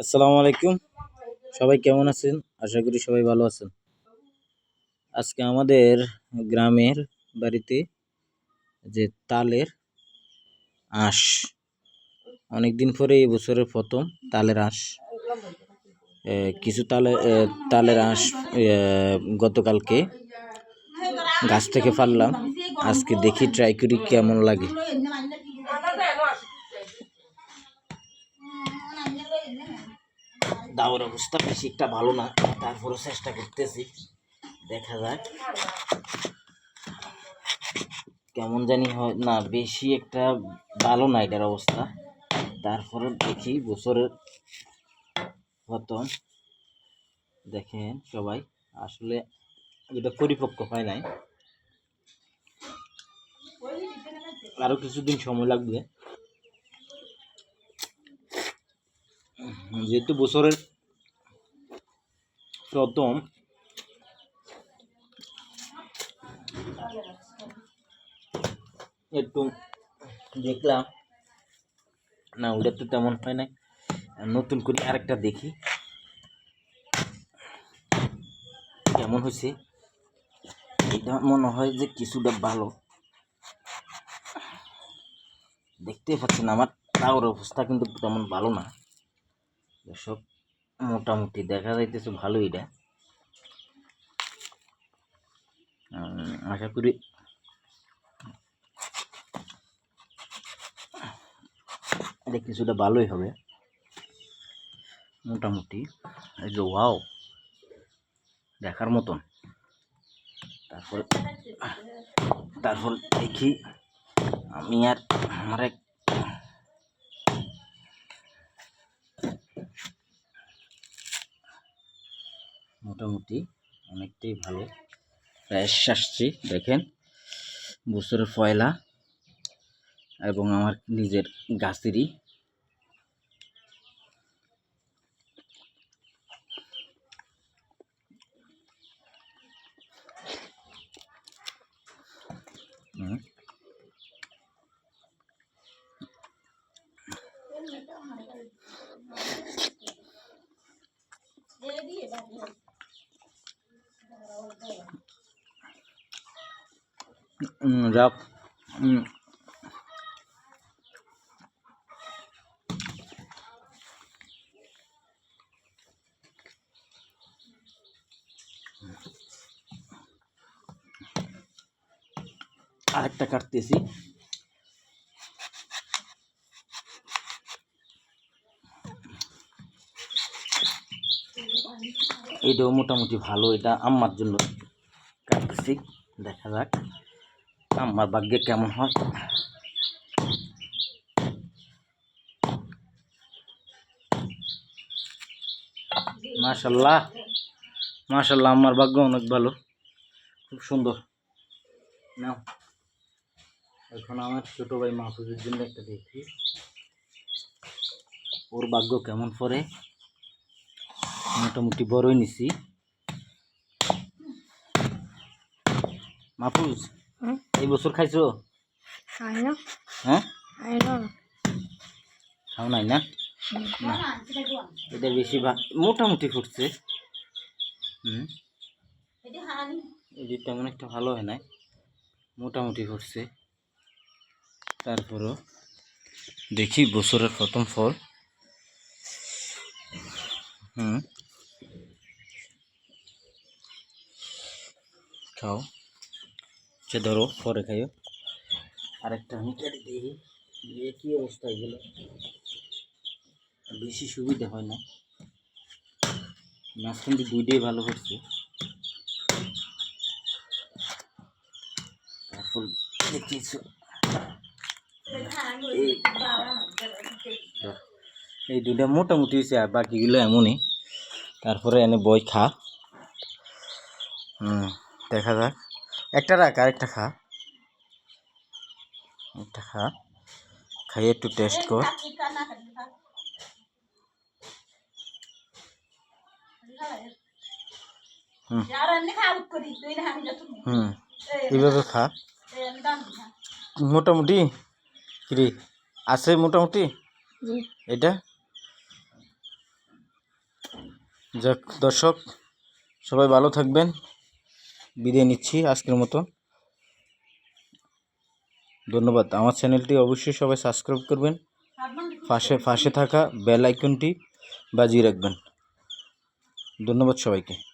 আসসালামু আলাইকুম। সবাই কেমন আছেন? আশা করি সবাই ভালো আছেন। আজকে আমাদের গ্রামের বাড়িতে যে তালের আঁশ অনেক দিন পরে এই বছরের প্রথম তালের আঁশ। কিছু তালে তালের আঁশ গতকালকে গাছ থেকে পারলাম। আজকে দেখি ট্রাই করি কেমন লাগে। দাওয়ার অবস্থা বেশি একটা ভালো না তারপরে চেষ্টা করতেছি। দেখা যাক। কেমন জানি হয়, না, বেশি একটা ভালো না এটার অবস্থা। তারপরে দেখি বছরের প্রথম। দেখেন সবাই, আসলে এটা পরিপক্ক হয় নাই। আরও কিছুদিন সময় লাগবে। যেহেতু বছরের প্রথম, একটু দেখলাম। না, ওটা তো তেমন হয় নাই। নতুন করে আরেকটা দেখি। কেমন হয়েছে? এটা মনে হয় যে কিছুটা ভালো। দেখতে পাচ্ছেন, আমার তাওর অবস্থা কিন্তু তেমন ভালো না। দর্শক, মোটামুটি দেখা যাইতেছে ভালো এটা আশা করি এটা কিছুটা ভালোই হবে। মোটামুটি, এই যে ওয়াও, দেখার মতন। তারপর তারপর দেখি আমি আর আমার এক মোটামুটি অনেকটাই ভালো। ফ্রেশ আসছি দেখেন। বছরের পয়লা এবং আমার নিজের গাছেরই হুম। উম, যাক আরেকটা কাটতেছি। এটাও মোটামুটি ভালো এটা আম্মার জন্য কাটতেছি দেখা যাক। আম্মার ভাগ্যে কেমন হয়? মাশাল্লাহ মাশাল্লাহ আমার ভাগ্য অনেক ভালো। খুব সুন্দর। নাও। এখন আমার ছোট ভাই মাহফুজের জন্য একটা দেখি। ওর ভাগ্য কেমন পরে মোটামুটি বড়ই নিছি। মাহফুজ? এই বছর খাইছো? I know. হ্যাঁ? I know. খাও নাই না? না। এটা বেশি মোটামুটি ফুটছে। হুম। এটি তেমন একটা ভালো হয় নাই। মোটামুটি ফুটছে। তারপরও দেখি বছরের প্রথম ফল। হুম। খাও। সে ধরো, পরে খাইও। আরেকটা আমি কেটে দিই। দিয়ে কি অবস্থা এগুলো? বেশি সুবিধা হয় না। মাঝখান দিয়ে দুইটাই ভালো করছে। তারপর এই দুটা মোটামুটি হয়েছে আর বাকিগুলো এমনই। তারপরে এনে বই খা। দেখা যাক। একটা রাখ আরেকটা খা। একটা খা। খাইয়ে একটু টেস্ট কর। হুম। হুম। এইভাবে খা। মোটামুটি কিরে আছে মোটামুটি? এটা যাক দর্শক সবাই ভালো থাকবেন। বিদায় নিচ্ছি আজকের মতো। ধন্যবাদ। আমার চ্যানেলটি অবশ্যই সবাই সাবস্ক্রাইব করবেন। পাশে পাশে থাকা বেল আইকনটি বাজিয়ে রাখবেন। ধন্যবাদ সবাইকে।